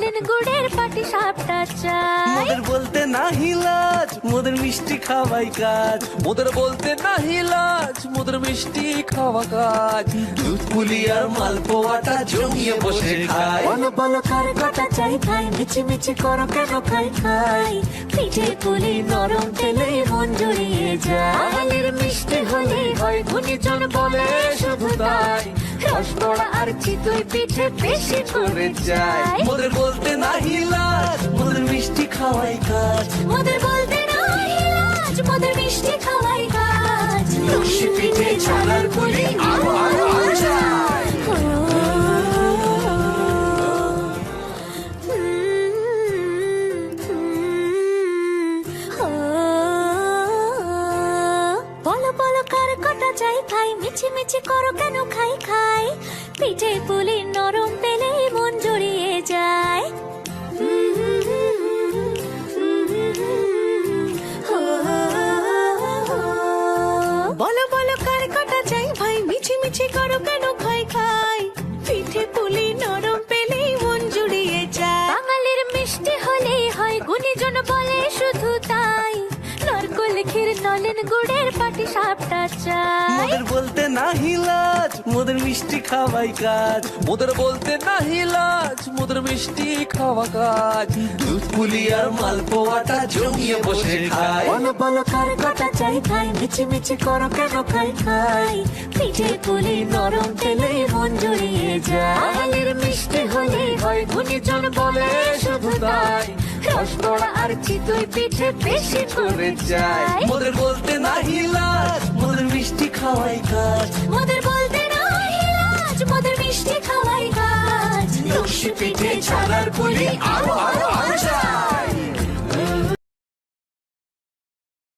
নলেন গুড়ের পাটি সাপটা চাই মোদের বলতে না হিলাজ মোদের মিষ্টি খাওয়াই কাজ। মোদের বলতে না হিলাজ মোদের মিষ্টি খাওয়া কাজ। দুধ পুলি আর মালপোয়াটা জমিয়ে বসে খায়। বলো বলো কার কটা চাই খাই মিছি মিছি করো কেন খাই খাই পিঠে পুলি নরম তেলে মন জড়িয়ে যায়। বাঙালির মিষ্টি হলেই হয় গুণীজন বলে রসবড়া আর চিতই পিঠে বেশি করে যায় মোদের বলতে না হিলাজ মোদের মিষ্টি খাওয়াই কাজ। মোদের বলতে নাই লাজ মোদের মিষ্টি খাওয়াই খাই মিছে মিছে করো কেন? খাই খাই। পিঠে পুলি নরম পেলে মন জড়িয়ে যায়। বলো বলো, কার কাটা চাই? ভাই মিছে মিছে করো কেন? খাই গুড়ের পাটি সাপটা চাই মোদের বলতে না হিলাজ মোদের মিষ্টি খাওয়াই কাজ। মোদের বলতে না হিলাজ মোদের মিষ্টি খাওয়া কাজ। দুধ পুলি আর মালপোয়াটা জমিয়ে বসে খায়। বলো বলো কার কটা চাই খাই মিছি মিছি করো কেন খাই খাই? পিঠে পুলি নরম তেলে মন জড়িয়ে যায়। বাঙালির মিষ্টি হলেই হয় গুণীজন বলে শুধু তাই। রসবড়া আর চিতই পিঠে বেশি করে যায়। মোদের বলতে না হিলাজ মোদের মিষ্টি খাওয়াই কাজ। মোদের বলতে নাই লাজ মোদের মিষ্টি খাওয়াই কাজ। লক্ষ্মী পিঠে ছানার পুলি আরও আরও